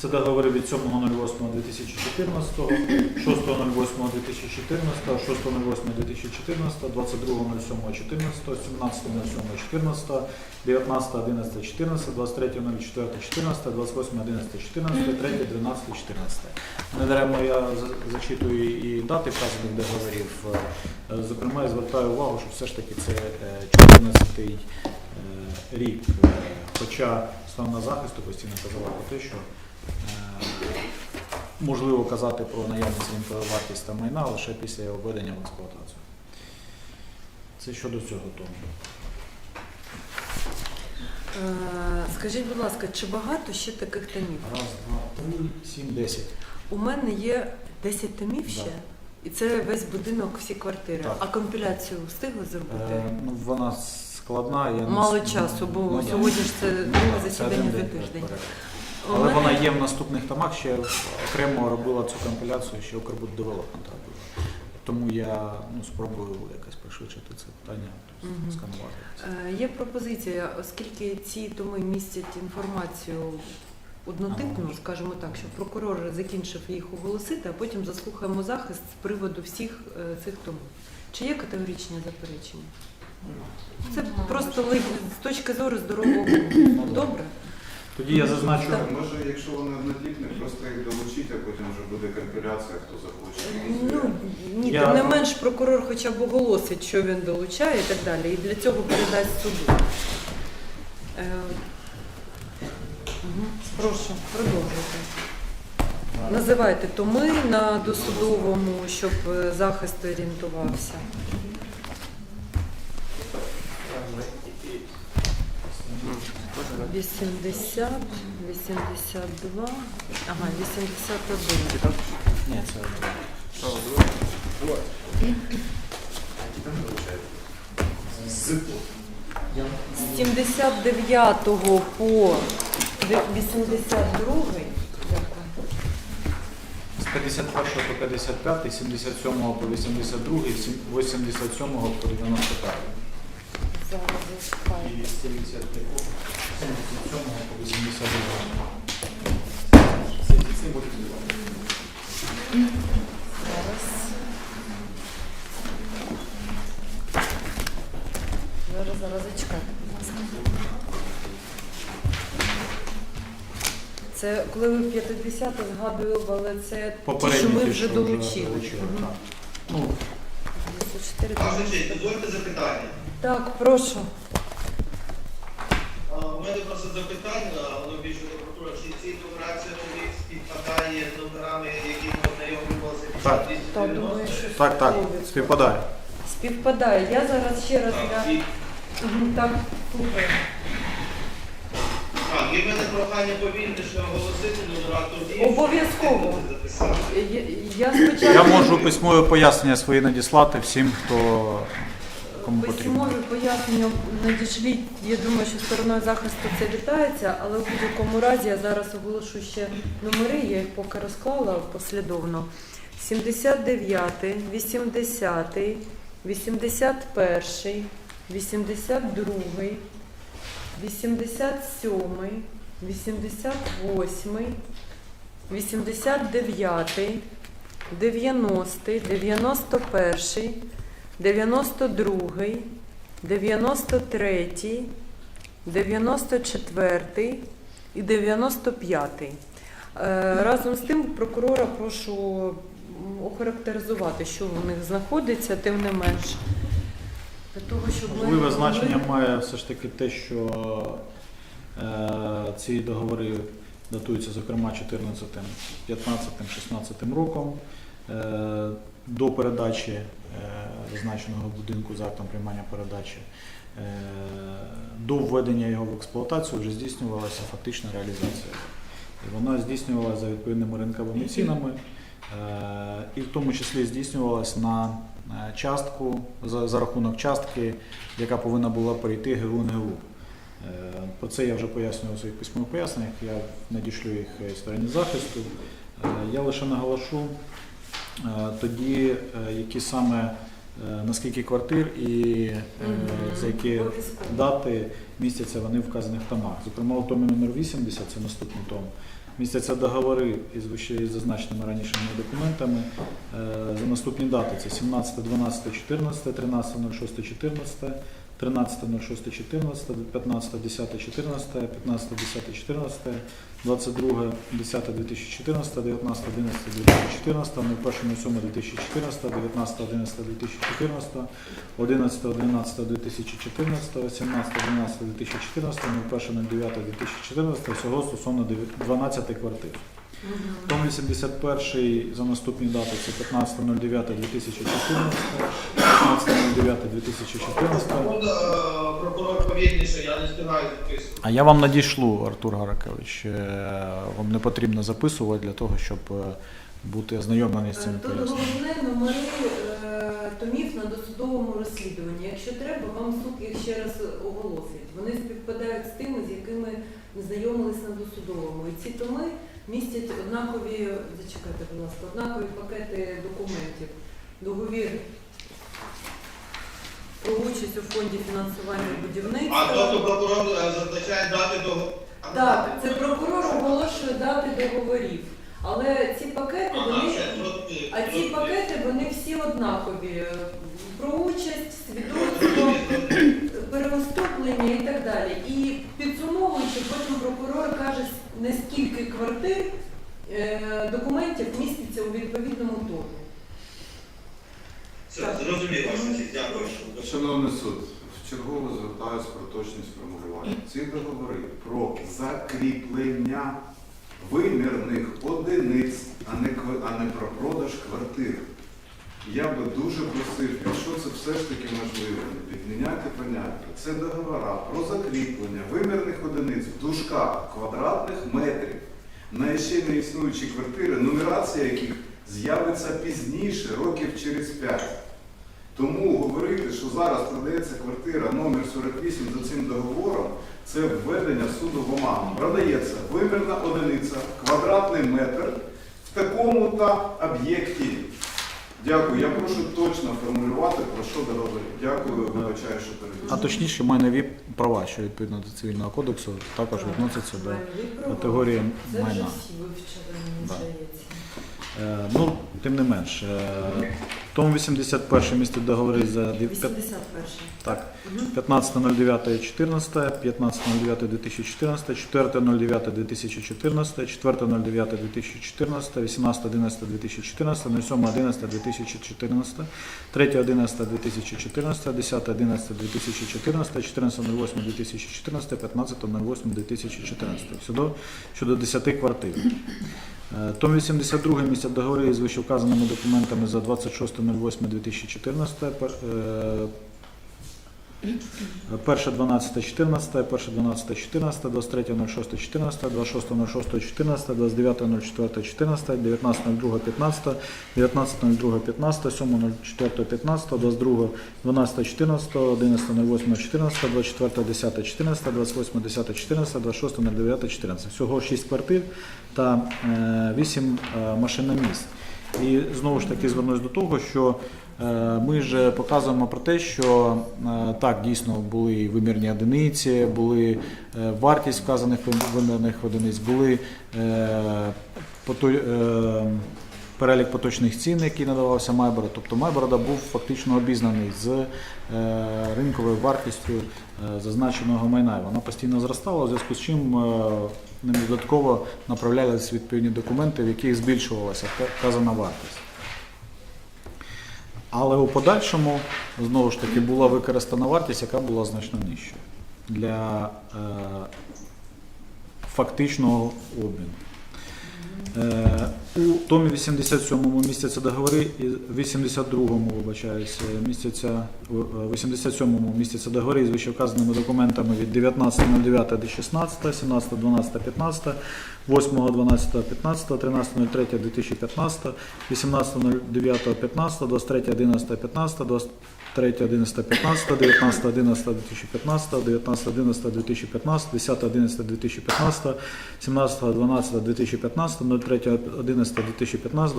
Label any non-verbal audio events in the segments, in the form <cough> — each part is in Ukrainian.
Це договори від 7.08.2014, 6.08.2014, 6.08.2014, 22.07.14, 17.07.14, 19.11.14, 23.04.14, 28.11.14, 3.12.14. Недаремно я зачитую і дати вказаних договорів. Е, Зокрема, я звертаю увагу, що все ж таки це 14-й рік. Е, Хоча сторона захисту постійно казала про те, що Е, Можливо казати про наявність вартість та майна лише після його введення в експлуатацію. Це щодо цього тому. Е, Скажіть, будь ласка, чи багато ще таких томів? Раз, два, три, сім, десять. У мене є 10 томів Да. ще, і це весь будинок, всі квартири. Так. А компіляцію встигли зробити? Е, ну, вона складна. Я не Мало с- часу, бо ну, да. сьогодні ж це Ну, друге да, це засідання один за день тиждень. вперед. Але мене- вона є в наступних томах, ще окремо робила цю компіляцію, ще Укрбуд Девелопмент робила. Тому я ну, спробую якось пришвидшити це питання, тобто сканувати. Е, Є пропозиція, оскільки ці томи містять інформацію однотипну, скажімо так, щоб прокурор закінчив їх оголосити, а потім заслухаємо захист з приводу всіх е, цих томів. Чи є категоричні заперечення? Це просто ли- з точки зору здорового глузду. Добре? Тоді я зазначу. Може, якщо вони однотипні, просто їх долучити, а потім вже буде компіляція, хто захоче. Ну, ні, Я- тим не менш прокурор хоча б оголосить, що він долучає і так далі, і для цього передасть суду. Е, мгм. Прошу, продовжуйте. Називайте томи на досудовому, щоб е, захист орієнтувався. Вісімдесят, вісімдесят два, ага, вісімдесят один. Ні, це З 79 по 82 з 51 по 55, 77 по 82, 87 по 95. зараз зачекайте. І з 77 по 82. Зараз. Зараз, зараз зачекайте, будь ласка. Це коли ви 50 згадували, це ті, що ми вже долучили. Мгм. Ну, 94, Ваша дозвольте запитання. Так, прошу. А, У запитання, воно більше до прокурора, чи ці нумерації вони співпадає з номерами, які ми ознайомлювалися під Так. час Так, думаю, 290? що так, так, співпадає. співпадає. Співпадає. Я зараз ще раз Так, для і- Мгм, так слухаю. Так, і в мене прохання повільніше оголосити номера тоді. Обов'язково. щоб записати. Я, я спочатку Я можу письмове пояснення свої надіслати всім, хто кому потрібно. письмові пояснення надішліть. Я думаю, що стороною захисту це вітається, але в будь-якому разі я зараз оголошу ще номери, я їх поки розклала послідовно. 79, 80, 81, 82, 87, 88, 89, 90, 91, 92, 93, 94 і 95. Е, Разом з тим прокурора прошу охарактеризувати, що в них знаходиться, тим не менш. Того, щоб ми значення має все ж таки те, що е, ці договори датуються, зокрема, 14, 15, 16 роком. Е, до передачі е, зазначеного будинку з актом приймання передачі. е, До введення його в експлуатацію вже здійснювалася фактична реалізація. І вона здійснювалася за відповідними ринковими цінами, е, і в тому числі здійснювалася на частку за, за рахунок частки, яка повинна була перейти ГУ НГУ. Е, Про це я вже пояснював у своїх письмових поясненнях, я надішлю їх стороні захисту. Я лише наголошу тоді, е, які саме е, на скільки квартир і е, за які дати містяться вони в вказаних томах. Зокрема, у томі номер 80, це наступний том, Містяться договори із вище зазначеними раніше документами е, за наступні дати. Це 17, 12, 14, 13, 06, 14, 13, 06, 14, 15, 10, 14, 15, 10, 14, 22, 10, 2014, 19, 11, 2014, 01, 7, 2014, 19, 11, 2014, 11, 12, 2014, 18, 12, 2014, 01, 9, 2014, всього стосовно 12 квартир. Том 81 за наступні дати це 15.09.2014, 15.09.2014. Можна, е, прокурор повільніше, я не встигаю записувати. А я вам надішлю, Артур Гаракович. Е, Вам не потрібно записувати для того, щоб е, бути ознайомлений з цим Тут поясненням. головне номери е, томів на досудовому розслідуванні. Якщо треба, вам суд їх ще раз оголосить. Вони співпадають з тими, з якими ми знайомились на досудовому. І ці томи містять однакові, зачекайте, будь ласка, однакові пакети документів. Договір про участь у фонді фінансування будівництва. А тобто прокурор е, зазначає дати до... Так, це прокурор оголошує дати договорів. Але ці пакети, вони А ці пакети вони всі однакові. Про участь, свідоцтво, переуступлення і так далі. І підсумовуючи, потім прокурор каже, не скільки квартир е, документів міститься у відповідному томі. Все, честь, дякую. Шановний суд, вчергово звертаюся про точність формулювання. Ці договори про закріплення вимірних одиниць, а не, ква- а не про продаж квартир. Я би дуже просив, якщо це все ж таки можливо, відміняти поняття. Це договора про закріплення вимірних одиниць в дужках квадратних метрів на ще не існуючі квартири, нумерація яких з'явиться пізніше, років через 5. Тому говорити, що зараз продається квартира номер 48 за цим договором, це введення суду в оману. Продається вимірна одиниця, квадратний метр в такому-то об'єкті. Дякую. Я прошу точно формулювати, про що договори. Дякую, вибачаю, що А точніше точніше, майнові права, що відповідно до цивільного кодексу, також відносяться до категорії Це вже всі вивчили, мені здається. Е, Ну, тим не менш, е, Том 81 містить договори за дев- 81. так, 15.09.14, 15.09.2014, 4.09.2014, 4.09.2014, 18.11.2014, 07.11.2014, 3.11.2014, 10.11.2014, 14.08.2014, 15.08.2014. Всього щодо 10 квартир. Е, Том 82 місця договори з вищевказаними документами за 26.08.2014, пер- е, Перше 12 14, перше 12 14, 23 06 14, 26 06 14, 29 04 14, 19 02 15, 19 02 15, 7 04 15, 22 12 14, 11 08 14, 24 10 14, 28 10 14, 26 09 14. Всього 6 квартир та 8 машиномісць. І знову ж таки звернусь до того, що е, ми ж показуємо про те, що е, так дійсно були і вимірні одиниці, були е, вартість вказаних вимірних одиниць, були е, е, перелік поточних цін, який надавався Майбороду. Тобто Майборода був фактично обізнаний з е, ринковою вартістю е, зазначеного майна. Вона постійно зростала, у зв'язку з чим е, ним додатково направлялися відповідні документи, в яких збільшувалася вказана вартість. Але у подальшому знову ж таки була використана вартість, яка була значно нижчою для е, фактичного обміну. Е, у томі 87-му містяться договори, і в 82-му, вибачаюсь, містяться, в 87-му містяться договори з вищевказаними документами від 19.09.16, 17.12.15, 8.12.15, 13.03.2015, 18.09.15, 23.11.15, 23.11.15, 19.11.2015, 19.11.2015, 10.11.2015, 17.12.2015,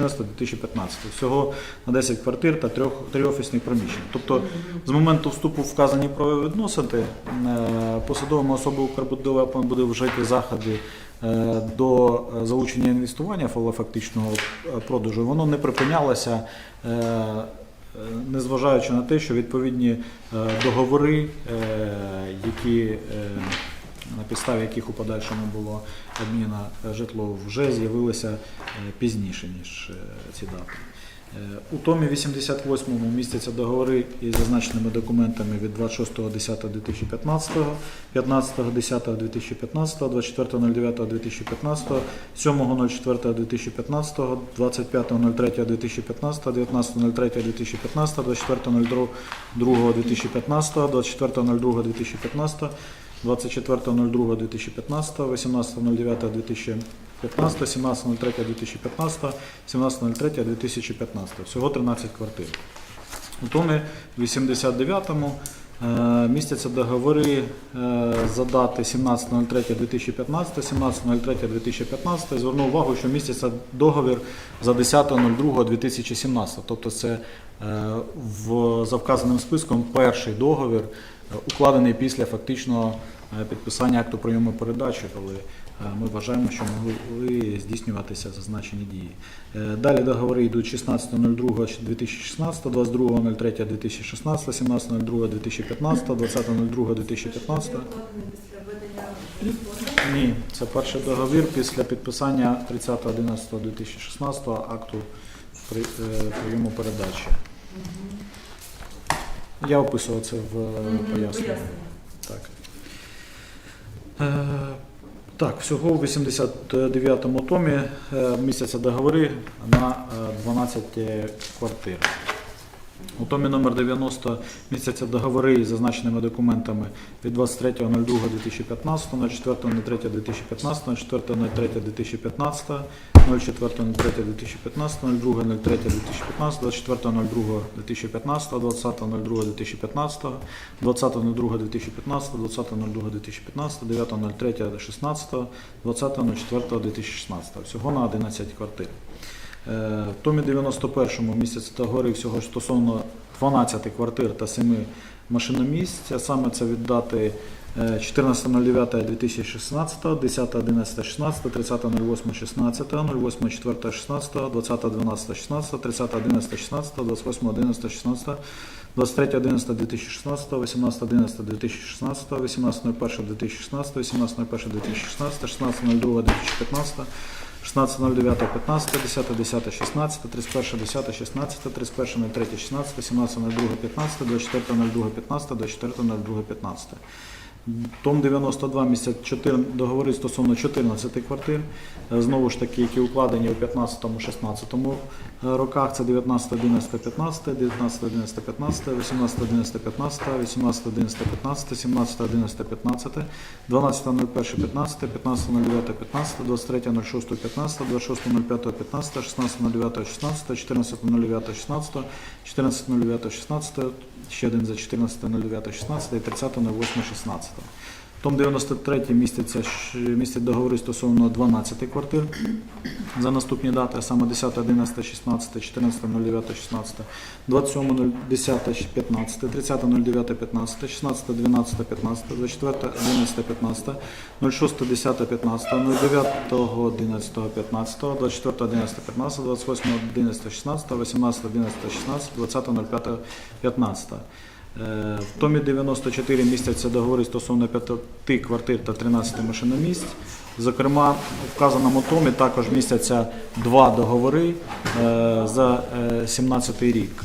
03.11.2015, 24.11.2015. Всього на 10 квартир та 3, 3 офісні приміщення. Тобто з моменту вступу вказані правові відносини е, посадовими особи Укрбудови буде вжити заходи е, до е, залучення інвестування фактичного продажу, воно не припинялося, е, е, незважаючи на те, що відповідні е, договори, е, які е, на підставі яких у подальшому було обміна житло, вже з'явилися е, пізніше, ніж е, ці дати. Е, У томі 88 містяться договори із зазначеними документами від 26.10.2015, 15.10.2015, 24.09.2015, 7.04.2015, 25.03.2015, 19.03.2015, 24.02.2015, 24.02.2015, 24.02.2015, 18.09.2015, 17.03.2015, 17.03.2015. Всього 13 квартир. У томі 89-му е, містяться договори за дати 17.03.2015, 17.03.2015. Зверну увагу, що міститься договір за 10.02.2017. Тобто це е, в, за вказаним списком перший договір, укладений після фактичного е, підписання акту прийому передачі, коли е, ми вважаємо, що могли здійснюватися зазначені дії. Е, Далі договори йдуть 16.02.2016, 22.03.2016, 17.02.2015, 20.02.2015. Ні, це перший договір після підписання 30.11.2016 акту при- прийому передачі. Я описував це в е, поясненні. Так. Е, Так, всього у 89-му томі місяця містяться договори на е, 12 квартир. У томі номер 90 містяться договори із зазначеними документами від 23.02.2015, 04.03.2015, 04.03.2015, 04.03.2015, 02.03.2015, 24.02.2015, 20.02.2015, 20.02.2015, 20.02.2015, 9.03.16, 20.04.2016. Всього на 11 квартир. Е, В томі 91-му місяці договори всього стосовно 12 квартир та 7 машиномісць, а саме це від дати е, 14.09.2016, 10.11.16, 30.08.16, 08.04.16, 20.12.16, 30.11.16, 28.11.16, 23.11.2016, 18.11.2016, 18.01.2016, 18.01.2016, 16.02.2015, 16.09.15, 10.10.16, 31.10.16, 31.03.16, 17.02.15, 24.02.15, 24.02.15. Том 92 містять 4 договори стосовно 14 квартир. Е, Знову ж таки, які укладені у 15-16 роках. Це 19, 11, 15, 19, 11, 15, 18, 11, 15, 18, 11, 15, 17, 11, 15, 12, 01, 15, 15, 09, 15, 23, 06, 15, 26, 05, 15, 16, 09, 16, 14, 09, 16, 14, 09, 16, ще один за 14, 09, 16 і 30, 08, 16. Том 93 міститься, щ- містять договори стосовно 12 квартир за наступні дати, а саме 10, 11, 16, 14, 09, 16, 27, 10, 15, 30, 09, 15, 16, 12, 15, 24, 11, 15, 06, 10, 15, 09, 11, 15, 24, 11, 15, 28, 11, 16, 18, 11, 16, 20, 05, 15. Е, В томі 94 містяться договори стосовно 5 квартир та 13 машиномісць. Зокрема, в вказаному томі також містяться два договори е, за 17 рік.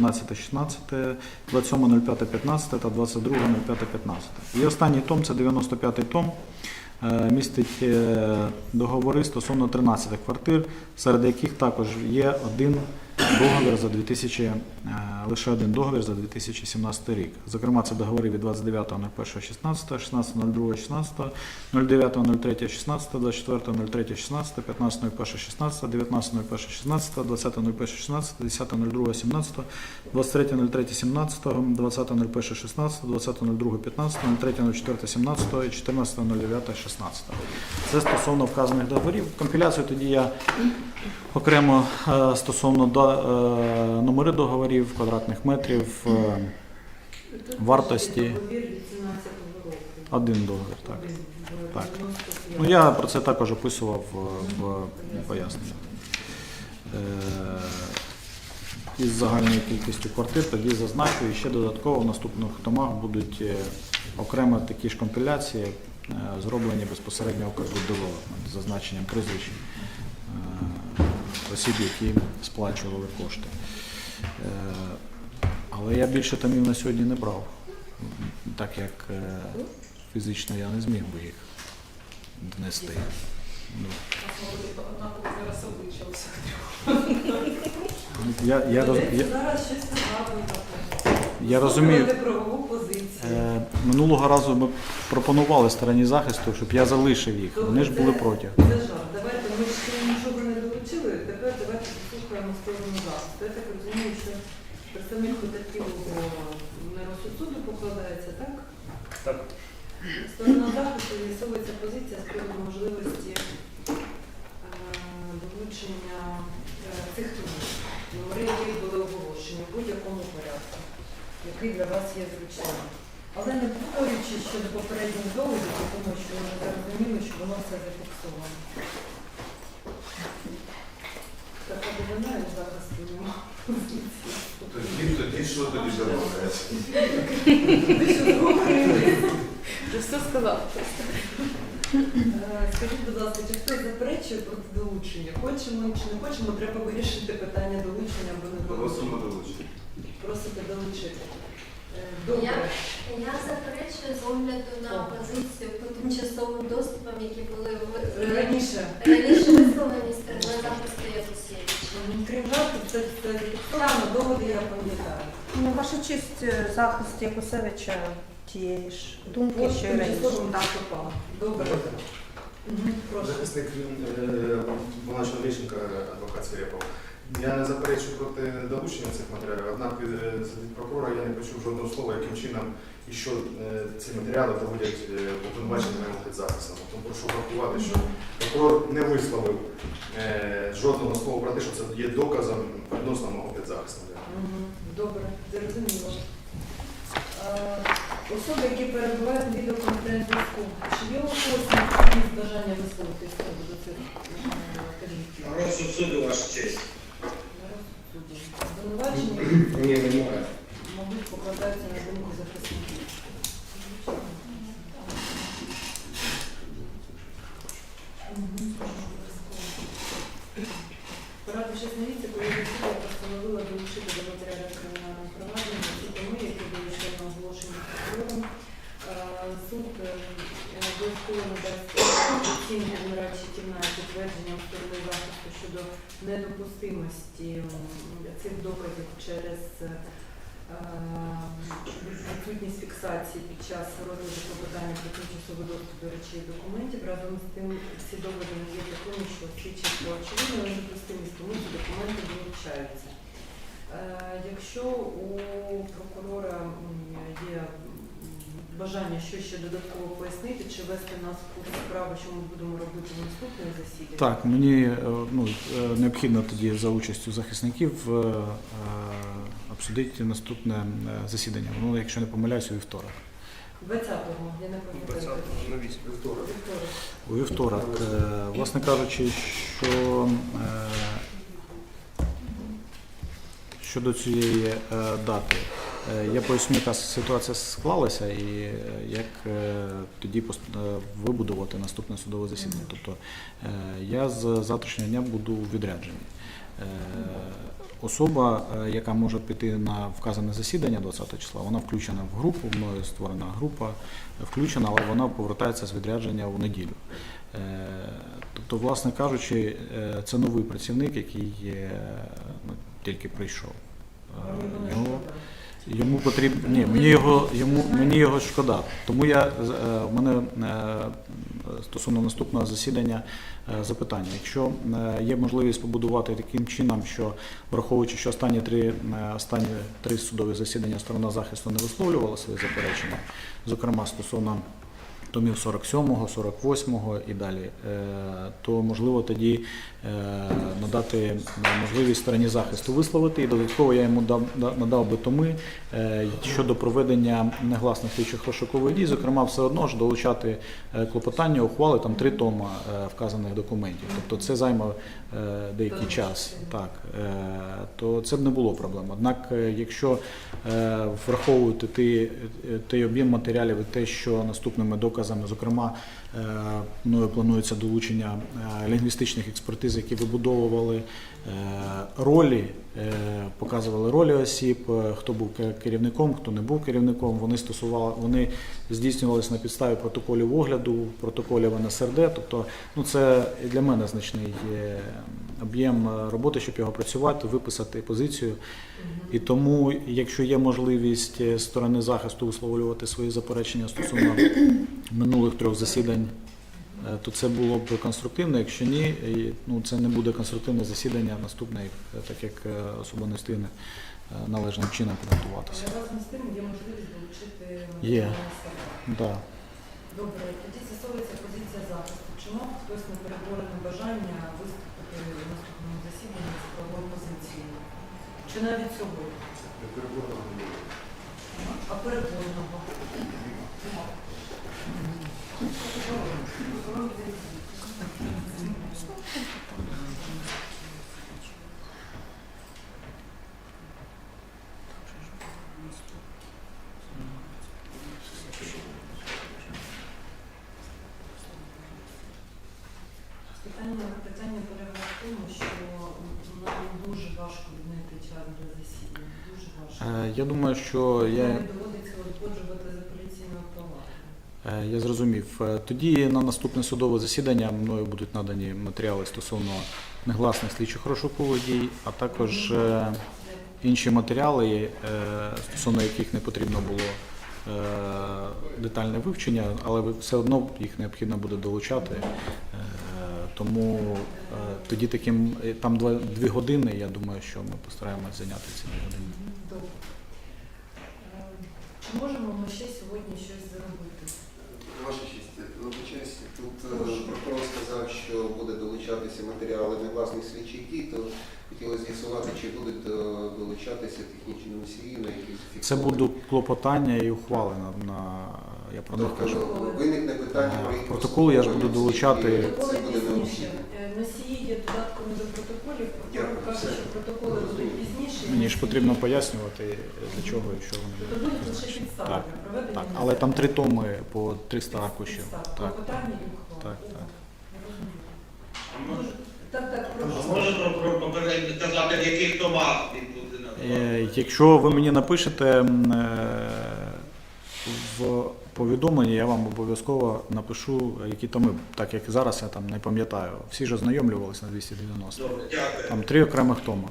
23 02 15, 21 10 16, 31 10 16, 16 11 15, 19 11 15, 23 02 15, 19 03 15, 5 12 16, 27 05 15 та 22 05 15. І останній том це 95-й том. Е, містить е, договори стосовно 13 квартир, серед яких також є один договір за 2000, е, лише один договір за 2017 рік. Зокрема, це договори від 29.01.16, 16.02.16, 09.03.16, 24.03.16, 15.01.16, 19.01.16, 20.01.16, 10.02.17, 23.03.17, 20.01.16, 20.02.15, 03.04.17 і 14.09.16. Це стосовно вказаних договорів. Компіляцію тоді я окремо е, стосовно номери договорів, квадратних метрів, е, Вартості. Договір від 17-го року. один договір. Так. Так. Ну, я про це також описував е, в поясненні. Е, Із загальною кількістю квартир тоді зазначу і ще додатково в наступних томах будуть е, окремо такі ж компіляції, е, зроблені безпосередньо у Development з зазначенням прізвищ е, осіб, які сплачували кошти. Е, Але я більше томів на сьогодні не брав, так як е, фізично я не зміг би їх донести. Я, я, роз, я, я розумію. Е, минулого разу ми пропонували стороні захисту, щоб я залишив їх. Вони ж були проти. Це жарт. Давайте ми ще нічого не долучили. Тепер давайте послухаємо сторону захисту. Я так розумію, що представник потерпілого на розсуд суду покладається, так? Так. Сторона захисту висовується позиція з приводу можливості е, долучення е, цих номерів, номери, які були оголошені в будь-якому порядку, який для вас є зручним. Але не повторюючи щодо попередніх доводів, тому що вже зрозуміли, що воно все зафіксовано. Дивина і немає позиції. Тоді, тоді що тоді домовляється? Все сказав. Е, Скажіть, будь ласка, чи хтось заперечує проти долучення? Хочемо чи не хочемо, треба вирішити питання долучення або не долучення. долучення. Просите долучити. Е, Добре. Я заперечую з огляду на позицію по тимчасовим доступам, які були в- Раніше. раніше висловлені стороною захисту Євсєвича. Кривати це це зафіксовано, доводи я пам'ятаю. Ну, ваша честь, е, захист Якусевича тієї ж думки, що й раніше. Добре. Мгм, Прошу. Захисник е, Богдана Лещенка, адвокат Свирепов. Я не заперечую проти долучення цих матеріалів, однак від, е, від прокурора я не почув жодного слова, яким чином і що е, ці матеріали проводять е, обвинуваченими під захистом. Тому прошу врахувати, що прокурор не висловив е, жодного слова про те, що це є доказом відносно мого підзахисного. Мгм, Добре, зрозуміло. Е, Особи, які перебувають на відеоконференц-зв'язку, чи є у когось необхідність бажання висловитися з приводу цих позицій? Розсуд суду, ваша честь. На розсуд суду. Обвинувачення, Ні, немає. мабуть, покладаються на думку захисників. Порада 6 місяців, коли суду постановила долучити до матеріалів кримінального провадження ці томи, які були щойно оголошені прокурором. Е, Суд е, обов'язково надасть оцінку в нарадчій кімнаті твердженням сторони захисту щодо недопустимості м, цих доказів через е, відсутність фіксації під час розгляду клопотання про тимчасовий доступ до речей документів. Разом з тим ці доводи не є такими, що свідчать про очевидну недопустимість, тому ці документи вилучаються. Е, Якщо у прокурора є бажання щось ще додатково пояснити, чи вести нас в курс справи, що ми будемо робити в наступному засіданні? Так, мені е, ну, е, необхідно тоді за участю захисників е, обсудити наступне засідання. Ну, якщо не помиляюсь, у вівторок. 20-го, я не пам'ятаю. на вісім. Вівторок. Вівторок. У вівторок, власне кажучи, що щодо цієї дати, я поясню, яка ситуація склалася і е, як е, тоді е, вибудувати наступне судове засідання. Тобто е, я з завтрашнього дня буду. Е, Особа, е, яка може піти на вказане засідання 20 числа, вона включена в групу, мною створена група, е, включена, але вона повертається з відрядження у неділю. Е, Тобто, власне кажучи, е, це новий працівник, який е, ну, тільки прийшов. Е, його? Йому потрібно. Ні, мені його, йому, мені його шкода. Тому я е, в мене е, стосовно наступного засідання е, запитання. Якщо є можливість побудувати таким чином, що враховуючи, що останні три останні три судові засідання сторона захисту не висловлювала свої заперечення, зокрема стосовно томів 47-го, 48-го і далі, е, то можливо тоді е, надати можливість стороні захисту висловити. І додатково я йому надав би томи е, щодо проведення негласних слідчих розшукових дій, зокрема, все одно ж долучати клопотання, ухвали, там три тома вказаних документів. Тобто це займе деякий час. Так, то це б не було проблем. Однак, якщо враховувати той об'єм матеріалів і те, що наступними доказами, зокрема, е, мною планується долучення е, лінгвістичних експертиз, які вибудовували е, ролі, е, показували ролі осіб, е, хто був керівником, хто не був керівником. Вони стосували, вони здійснювалися на підставі протоколів огляду, протоколів НСРД. Тобто, ну це для мене значний е, об'єм е, роботи, щоб його працювати, виписати позицію. І тому, якщо є можливість е, сторони захисту висловлювати свої заперечення стосовно минулих трьох засідань, е, то це було б конструктивно. Якщо ні, ну це не буде конструктивне засідання наступне, так як е, особа не встигне е, належним чином підготуватися. Але разом з тим є можливість долучити Є. Да. Добре, тоді з'ясовується позиція захисту. Чи мав хтось непереборене бажання виступити в наступному засіданні з правовою позицією? Чи навіть сьогодні? А переборного? Питання, питання полягає в тому, що нам дуже важко віднайти час для засідання. Дуже важко. Е, Я думаю, що я. Навіть доводиться узгоджувати з апеляційною палатою. Е, Я зрозумів. Е, Тоді на наступне судове засідання мною будуть надані матеріали стосовно негласних слідчих розшукових дій, а також е, інші матеріали, е, стосовно яких не потрібно було е, детальне вивчення, але все одно їх необхідно буде долучати. Е, Тому е, тоді таким е, там дві години. Я думаю, що ми постараємось зайняти ці дві години. Е, Чи можемо ми ще сьогодні щось зробити? Ваша честь, вибачаюсь, тут е, Прошу. прокурор сказав, що буде долучатися матеріали негласних слідчих дій, то хотілося з'ясувати, чи будуть е, долучатися технічні носії, на які Це будуть клопотання і ухвали на, на я про них кажу. Тобто виникне питання про їх Протоколи я ж буду долучати. Це буде необхідно. Е, Носії є додатками до протоколів. Прокурор каже, що протоколи будуть пізніше. Мені ж потрібно пояснювати, для чого і що вони. будуть лише підстави Так, проведення. Так, але там три томи по 300 аркушів. Так. Так, так. Так, так, прошу. може прокурор попередньо сказати, в яких томах він буде? Е, Якщо ви мені напишете е, в повідомленні, я вам обов'язково напишу, які томи, так як зараз я там не пам'ятаю. Всі ж ознайомлювалися на 290. Добре, дякую. Там три окремих тома.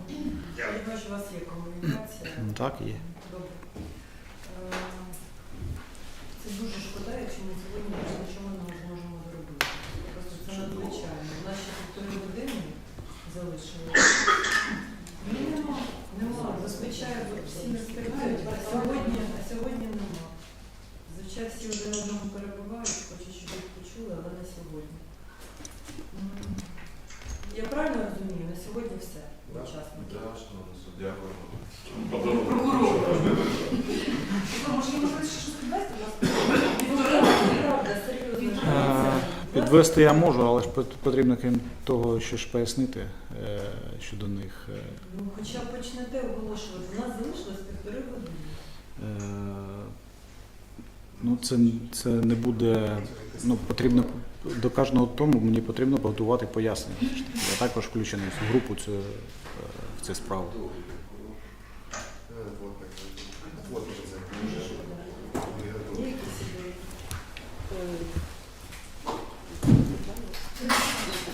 Я бачу, у вас є комунікація. М, Так, є. Добре. Е, Це дуже шкода, якщо ми сьогодні нічого не зможемо зробити. Просто це надзвичайно. У нас ще півтори години залишилося. <coughs> Ні, нема, нема. Зазвичай всі не встигають, а сьогодні, а сьогодні нема. Зазвичай всі один одному перебувають, хочуть, щоб їх почули, але не сьогодні. М. Я правильно розумію, на сьогодні все. Учасники. Правда, серйозно. Е, Підвести я можу, але ж потрібно крім того, що ж пояснити е, щодо них. Е, Ну, хоча почнете оголошувати, у нас залишилось півтори години. Е, Ну, це, це не буде. Ну, потрібно до кожного тому мені потрібно готувати пояснення. Я також включений в групу цю, в цю справу. Е, вот так. Вот уже це. Є якісь ідеї? Аніматори теж не запрошені.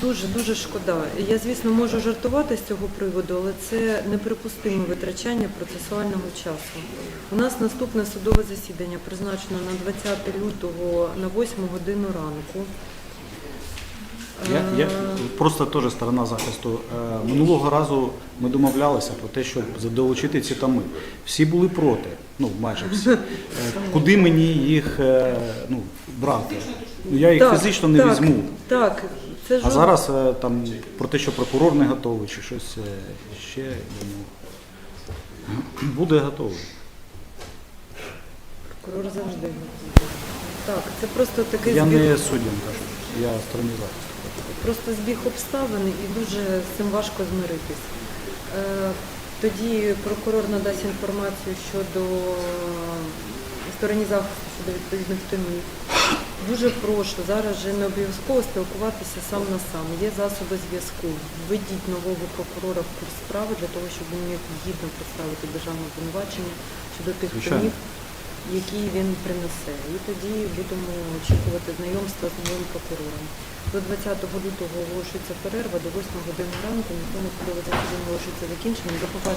Дуже дуже шкода. Я, звісно, можу жартувати з цього приводу, але це неприпустиме витрачання процесуального часу. У нас наступне судове засідання призначено на 20 лютого на 8 годину ранку. Я, я Е, просто теж сторона захисту. Е, Минулого разу ми домовлялися про те, щоб долучити ці томи. Всі були проти, ну майже всі. Е, Куди мені їх е, ну, брати? Ну, я їх Так, фізично не так. візьму. Так, це А зараз е, там про те, що прокурор не готовий, чи щось е, ще йому буде готовий. прокурор завжди. Так, це просто такий Я збіг, не суддям кажу, я стороні захисту. просто збіг обставин і дуже з цим важко змиритись. Е, Тоді прокурор надасть інформацію щодо е, стороні захисту щодо відповідних томів. Дуже прошу зараз же не обов'язково спілкуватися сам на сам. Є засоби зв'язку. Введіть нового прокурора в курс справи для того, щоб він міг гідно представити державне обвинувачення щодо тих томів, які він принесе. І тоді будемо очікувати знайомства з новим прокурором. До 20 лютого оголошується перерва, до 8 години ранку, ніхто не судове засідання оголошується закінченим. До побачення.